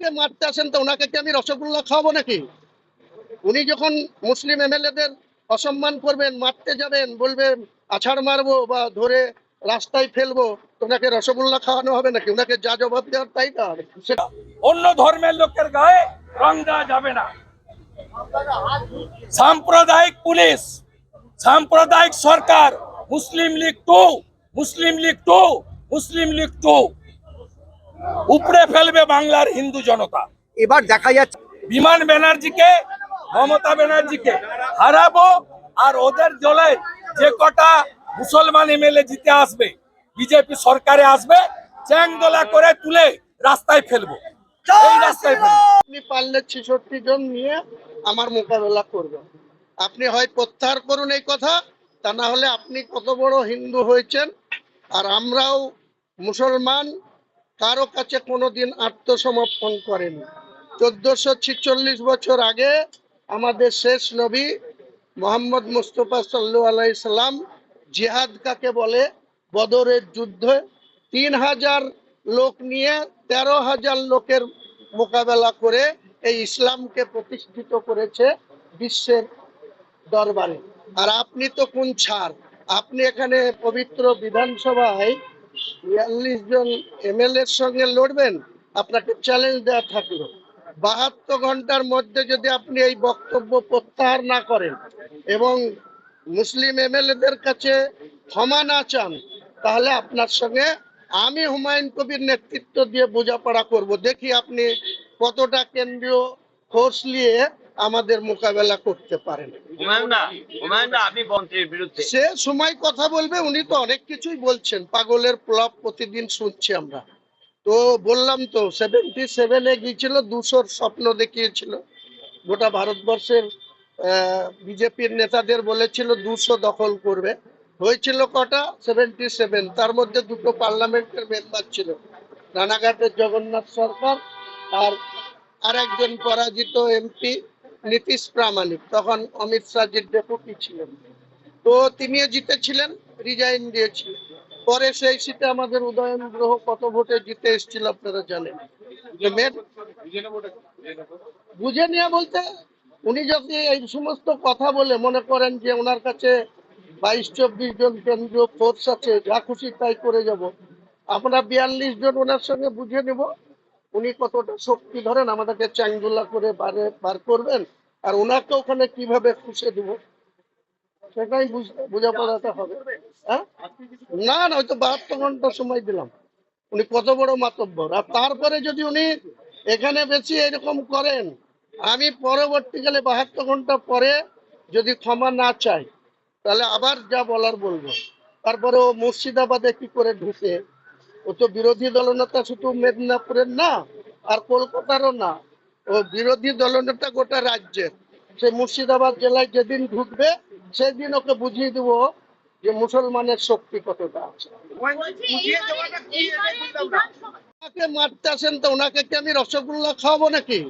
ওনাকে মারতে আসেন তো, ওনাকে কি আমি রসগোল্লা খাওয়াবো নাকি? উনি যখন মুসলিম এমএলএদের অসম্মান করবেন, মারতে যাবেন, বলবেন, আছাড় মারবো বা ধরে রাস্তায় ফেলব, তো ওনাকে রসগোল্লা খাওয়ানো হবে নাকি? ওনাকে যা জবাব দেওয়ার তাই দেওয়া হবে অন্য ধর্মের লোকের গায়ে রং দেওয়া যাবে না। সাম্প্রদায়িক পুলিশ, সাম্প্রদায়িক সরকার, Muslim League two, Muslim League two, Muslim League two. উপড়ে ফেলবে বাংলার হিন্দু জনতা। এবার দেখা যাচ্ছে বিমান ব্যানার্জিকে মমতা ব্যানার্জিকে হারাবো আর ওদের দলে যে কটা মুসলমান এমএলএ জিতে আসবে বিজেপি সরকারে আসবে চ্যাংদোলা করে তুলে রাস্তায় ফেলব। এই রাস্তায় ফেলব। আপনি পারলে ছেষট্টি জন নিয়ে আমার মোকাবেলা করবেন। আপনি হয় প্রত্যাহার করুন এই কথা তা না হলে আপনি কত বড় হিন্দু হয়েছেন আর আমরাও মুসলমান কারও কাছে কোনোদিন আত্মসমর্পণ করেনি। চোদ্দশো ছিচল্লিশ বছর আগে আমাদের শেষ নবী মোহাম্মদ মুস্তফা সাল্লু আলাইসাল্লাম জিহাদ কাকে বলে? বদরের যুদ্ধে তিন হাজার লোক নিয়ে তেরো হাজার লোকের মোকাবেলা করে এই ইসলামকে প্রতিষ্ঠিত করেছে বিশ্বের দরবারে। আর আপনি তো কোন ছাড় আপনি এখানে পবিত্র বিধানসভায় বিয়াল্লিশ জন এমএলএ এর সঙ্গে লড়বেন, আপনাকে চ্যালেঞ্জ দেওয়া থাকল। বাহাত্তর ঘণ্টার মধ্যে যদি আপনি এই বক্তব্য প্রত্যাহার না করেন এবং মুসলিম এমএলএদের কাছে ক্ষমা না চান, তাহলে আপনার সঙ্গে আমি হুমায়ুন কবির নেতৃত্ব দিয়ে বোঝাপড়া করব। দেখি আপনি কতটা কেন্দ্রীয় ফোর্স নিয়ে আমাদের মোকাবেলা করতে পারেন সে সময় কথা বলবে উনি তো অনেক কিছুই বলছেন। পাগলের প্লব প্রতিদিন শুনছি আমরা। তো বললাম তো সেভেন্টি সেভেনে গিয়েছিল দুশোর স্বপ্ন দেখিয়েছিল। গোটা ভারতবর্ষের বিজেপির নেতাদের বলেছিল দুশো দখল করবে। হয়েছিল কটা? সেভেন্টি সেভেন তার মধ্যে দুটো পার্লামেন্টের মেম্বার ছিল। রানাঘাটের জগন্নাথ সরকার আর আর একজন পরাজিত এমপি নীতিশ প্রামাণিক, তখন অমিত শাহজির ডেপুটি ছিলেন। তো তিনিও জিতেছিলেন, রিজাইন দিয়েছিলেন। পরে সেই সিটে আমাদের উদয়ন গ্রহ কত ভোটে জিতে এসেছিল আপনারা জানেন? বুঝে নেওয়া বলতে, উনি যদি এই সমস্ত কথা বলে মনে করেন যে ওনার কাছে বাইশ চব্বিশ জন কেন্দ্রীয় ফোর্স আছে, যা খুশি তাই করে যাব, আমরা বিয়াল্লিশ জন ওনার সঙ্গে বুঝে নেব। উনি কতটা শক্তি ধরেন, আমাদেরকে চ্যাংদুলা করে বারে বার করবেন। আর ওনাকে ওখানে কীভাবে খুশে দিব? সেটাই বুঝতে বোঝাপড়াতে হবে। হ্যাঁ? না না হয়তো বাহাত্তর ঘণ্টা সময় দিলাম। উনি কত বড় মাতব্বর। আর তারপরে যদি উনি এখানে বেশি এরকম করেন, আমি পরবর্তীকালে বাহাত্তর ঘণ্টা পরে যদি ক্ষমা না চাই, তাহলে আবার যা বলার বলব। তারপরে ও মুর্শিদাবাদে কি করে ঢুকে? ও তো বিরোধী দলনেতা শুধু মেদিনীপুরের না, আর কলকাতারও না। ও বিরোধী দলনেতা গোটা রাজ্যের সে মুর্শিদাবাদ জেলায় যেদিন ঢুকবে সেদিন ওকে বুঝিয়ে দেবো যে মুসলমানের শক্তি কতটা আছে। ওনাকে মারতে আসেন তো ওনাকে কি আমি রসগোল্লা খাওয়াবো নাকি?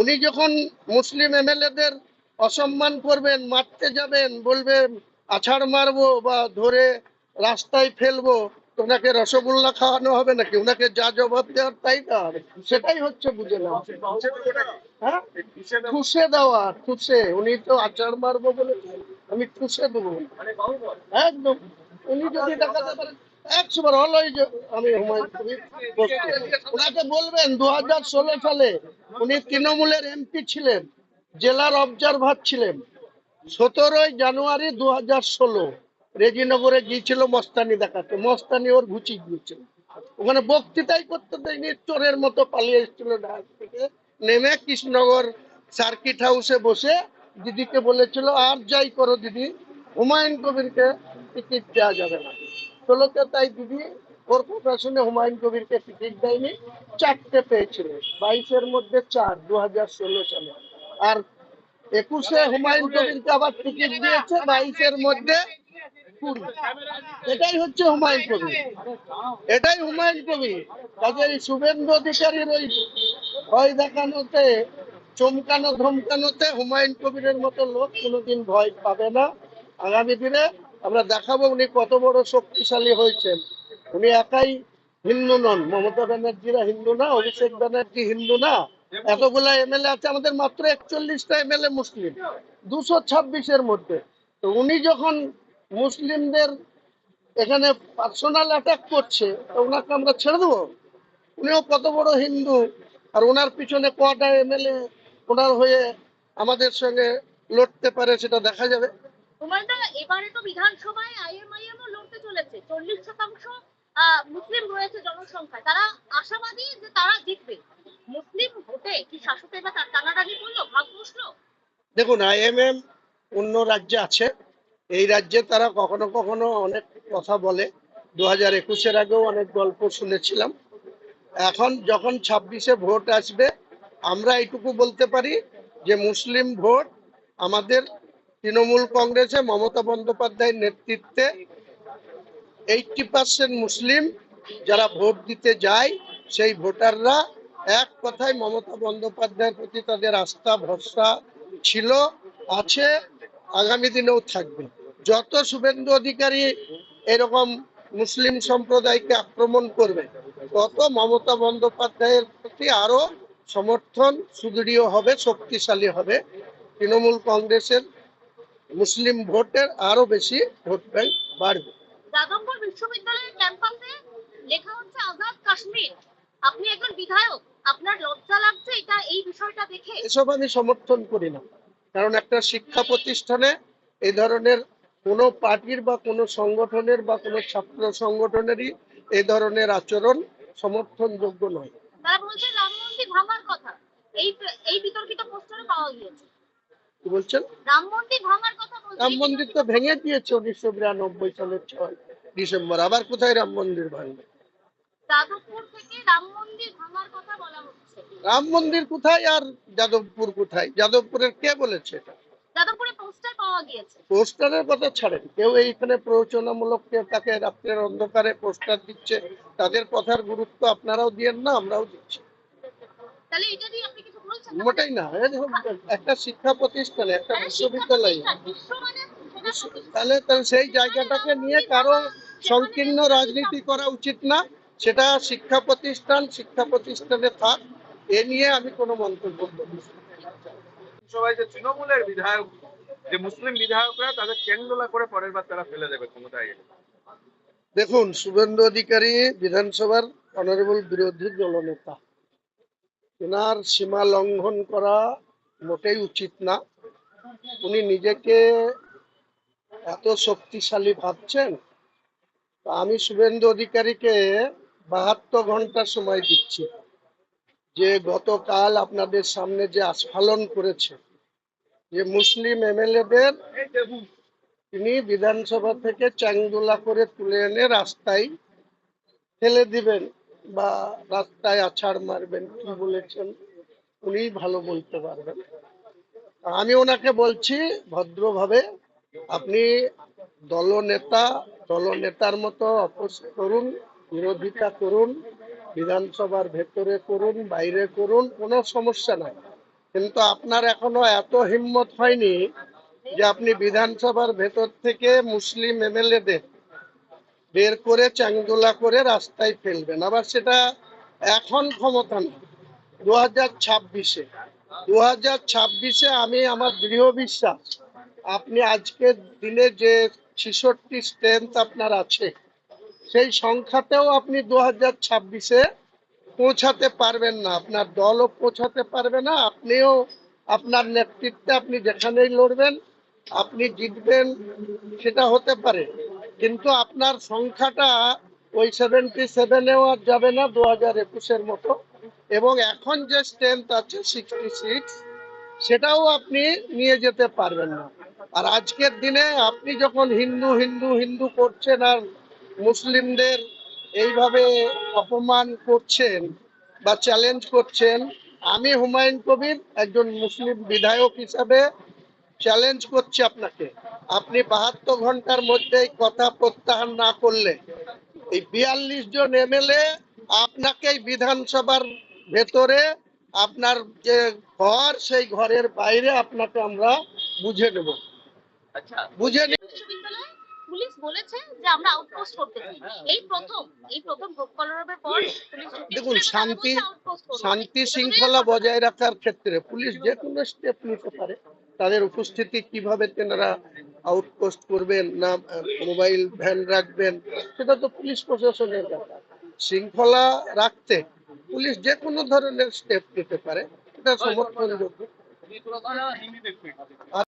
উনি যখন মুসলিম এমএলএদের অসম্মান করবেন মারতে যাবেন বলবেন আছাড় মারবো বা ধরে রাস্তায় ফেলব ওনাকে রসগোল্লা খাওয়ানো হবে নাকি? ওনাকে যা জবাব দেওয়ার তাই দেওয়া হবে? সেটাই হচ্ছে বুঝে নেওয়া হ্যাঁ? ঠুসে দেওয়া, ঠুসে। উনি তো আচার মারবো বলে আমি ঠুসে দেবো। একদম। উনি যদি দেখাতে পারেন একশো বার যে আমি ওনাকে বলবেন দু হাজার ষোলো সালে উনি তৃণমূলের এমপি ছিলেন, জেলার অবজারভার ছিলেন। সতেরোই জানুয়ারি দু হাজার ষোলো। রেজিনগরে গিয়েছিল মস্তানি দেখাতে। মস্তানি ওর ঘুচি গিয়েছিল। ওখানে বক্তৃতাই করতে দেয়নি, চোরের মতো পালিয়ে এসেছিল ঢাকা থেকে। নেমে কৃষ্ণনগর সার্কিট হাউসে বসে দিদিকে বলেছিল, আর যাই করো দিদি, হুমায়ুন কবিরকে টিকিট দেওয়া যাবে না। ষোলোতে তাই দিদি ওর কথা শুনে হুমায়ুন কবিরকে টিকিট দেয়নি। চারটে পেয়েছিল, বাইশের মধ্যে চার দু হাজার ষোলো সালে। আর একুশে হুমায়ুন কবিরকে আবার টিকিট দিয়েছে, বাইশের মধ্যে এটাই হচ্ছে হুমায়ুন এটাই হুমায়ুন শুভেন্দু অধিকারীর ওই ভয় দেখানোতে, চমকানো, ধমকানোতে হুমায়ুন কবিরের মতো লোক কোনোদিন ভয় পাবে না। আগামী দিনে আমরা দেখাবো উনি কত বড় শক্তিশালী হয়েছেন। উনি একাই হিন্দু নন। মমতা ব্যানার্জিরা হিন্দু না, অভিষেক ব্যানার্জি হিন্দু না। এতগুলা এমএলএ আছে, আমাদের মাত্র একচল্লিশটা এমএলএ মুসলিম। দুশো ছাব্বিশের মধ্যে। তো উনি যখন মুসলিমদের এখানে পার্সোনাল অ্যাটাক করছে ওনাকে আমরা ছেড়ে দেবো? উনিও কত বড় হিন্দু আর ওনার পিছনে কটা এমএলএ ওনার হয়ে আমাদের সঙ্গে লড়তে পারে সেটা দেখা যাবে। এবারে তো বিধানসভায় আইএমআইএম ও লড়তে চলেছে। চল্লিশ শতাংশ মুসলিম রয়েছে জনসংখ্যায়। তারা আশাবাদী যে তারা জিতবে। মুসলিম ভোটে কি শাসকের বা টানাটানি করল? ভাগ বসল দেখুন আইএমএম অন্য রাজ্যে আছে। এই রাজ্যে তারা কখনো কখনো অনেক কথা বলে। দু হাজার একুশের আগেও অনেক গল্প শুনেছিলাম। এখন যখন ছাব্বিশে ভোট আসবে, আমরা এইটুকু বলতে পারি যে মুসলিম ভোট আমাদের তৃণমূল কংগ্রেসে মমতা বন্দ্যোপাধ্যায়ের নেতৃত্বে। এইটটি পার্সেন্ট মুসলিম যারা ভোট দিতে যায়, সেই ভোটাররা এক কথায় মমতা বন্দ্যোপাধ্যায়ের প্রতি তাদের আস্থা, ভরসা ছিল, আছে। আগামী দিনেও থাকবে। যত শুভেন্দু অধিকারী এরকম মুসলিম সম্প্রদায়কে আক্রমণ করবে তত মমতা বন্দ্যোপাধ্যায়ের প্রতি আরও সমর্থন সুদৃঢ় হবে শক্তিশালী হবে। তৃণমূল কংগ্রেসের মুসলিম ভোটের আরও বেশি ভোট ব্যাংক বাড়বে। যাদবপুর বিশ্ববিদ্যালয়ের ক্যাম্পাসে লেখা হচ্ছে আজাদ কাশ্মীর। আপনি একজন বিধায়ক আপনার লজ্জা লাগছে এটা এই বিষয়টা দেখে? এসব আমি সমর্থন করি না। কারণ একটা শিক্ষা প্রতিষ্ঠানে এই ধরনের কোনো পার্টির বা কোনো সংগঠনের বা কোনো ছাত্র সংগঠনেরই এই ধরনের আচরণ সমর্থনযোগ্য নয়। তারা বলছে রাম মন্দির ভাঙার কথা। এই এই বিতর্কিত পোস্টারে পাওয়া গিয়েছে। কি বলছেন? রাম মন্দির ভাঙার কথা বলছে রাম মন্দির তো ভেঙে দিয়েছে উনিশশো বিরানব্বই সালের ছয় ডিসেম্বর। আবার কোথায় রাম মন্দির ভাঙবে? যাদবপুর থেকে রাম মন্দির ভাঙার কথা বলা হচ্ছে। রাম মন্দির কোথায় আর যাদবপুর কোথায়? যাদবপুরের কে বলেছে এটা? যাদবপুরে পোস্টার পাওয়া গিয়েছে। পোস্টারের কথা ছাড়েন। কেউ এইখানে প্ররোচনামূলক কেউ তাকে রাত্রের অন্ধকারে পোস্টার দিচ্ছে তাদের কথার গুরুত্ব আপনারাও দিয়েন না আমরাও দিচ্ছি। তাহলে এটা দিয়ে আপনি কিছু বলছেন না? মোটেই একটা শিক্ষা প্রতিষ্ঠানে একটা বিশ্ববিদ্যালয়ে। মানে। তাহলে তাহলে সেই জায়গাটাকে নিয়ে কারও সংকীর্ণ রাজনীতি করা উচিত না সেটা শিক্ষা প্রতিষ্ঠান শিক্ষা প্রতিষ্ঠানে থাক। এ নিয়ে আমি কোনো মন্তব্য সবাই যে তৃণমূলের বিধায়ক যে মুসলিম বিধায়করা তাদের চেংদোলা করে পরের বার তারা ফেলে দেবে ক্ষমতায় এলে। দেখুন শুভেন্দু অধিকারী বিধানসভার অনারেবল বিরোধী দলনেতা। এনার সীমা লঙ্ঘন করা মোটেই উচিত না। উনি নিজেকে এত শক্তিশালী ভাবছেন তো আমি শুভেন্দু অধিকারীকে বাহাত্তর ঘণ্টা সময় দিচ্ছি। যে গতকাল আপনাদের সামনে যে আস্ফালন করেছে, যে মুসলিম এমএলএদের তিনি বিধানসভা থেকে চ্যাংদোলা করে তুলে এনে রাস্তায় ফেলে দিবেন বা রাস্তায় আছাড় মারবেন, কি বলেছেন উনি ভালো বলতে পারবেন। আমি ওনাকে বলছি, ভদ্রভাবে আপনি দলনেতা, দলনেতার মতো অপোজ করুন, বিরোধিতা করুন বিধানসভার ভেতরে করুন, বাইরে করুন, কোনো সমস্যা নাই। কিন্তু আপনার এখনও এত হিম্মত হয়নি যে আপনি বিধানসভার ভেতর থেকে মুসলিম এমএলএদের বের করে চাংদোলা করে রাস্তায় ফেলবেন। আবার সেটা এখন ক্ষমতা নেই। দু হাজার ছাব্বিশে দু হাজার ছাব্বিশে আমি আমার দৃঢ় বিশ্বাস, আপনি আজকের দিনে যে ছিষট্টি স্ট্রেংথ আপনার আছে সেই সংখ্যাতেও আপনি দু হাজার ছাব্বিশে পৌঁছাতে পারবেন না। আপনার দলও পৌঁছাতে পারবে না। আপনিও আপনার নেতৃত্বে আপনি যেখানেই লড়বেন, আপনি জিতবেন, সেটা হতে পারে। কিন্তু আপনার সংখ্যাটা ওই সেভেন্টি সেভেনেও আর যাবে না দু হাজার একুশের মতো। এবং এখন যে স্ট্রেংথ আছে সিক্সটি সিক্স সেটাও আপনি নিয়ে যেতে পারবেন না। আর আজকের দিনে আপনি যখন হিন্দু হিন্দু হিন্দু করছেন আর মুসলিমদের এইভাবে অপমান করছেন বা চ্যালেঞ্জ করছেন আমি হুমায়ুন কবির একজন মুসলিম বিধায়ক হিসাবে চ্যালেঞ্জ করছি আপনাকে। আপনি বাহাত্তর ঘণ্টার মধ্যে এই কথা প্রত্যাহার না করলে এই বিয়াল্লিশ জন এমএলএ আপনাকে বিধানসভার ভেতরে আপনার যে ঘর সেই ঘরের বাইরে আপনাকে আমরা বুঝে নেব। আচ্ছা বুঝে নে- বিশ্ববিদ্যালয়ে? পুলিশ বলেছে যে আমরা আউটপোস্ট করতে চাই। এই প্রথম এই প্রথম ভোগ কলরবের পর দেখুন, শান্তি-। শান্তি শৃঙ্খলা বজায় রাখার ক্ষেত্রে পুলিশ যে কোনো স্টেপ নিতে পারে। তাদের উপস্থিতি কীভাবে তেনারা আউটপোস্ট করবেন না মোবাইল ভ্যান রাখবেন সেটা তো পুলিশ প্রশাসনের ব্যাপার। শৃঙ্খলা রাখতে পুলিশ যে কোনো ধরনের স্টেপ নিতে পারে এটা সমর্থনযোগ্য।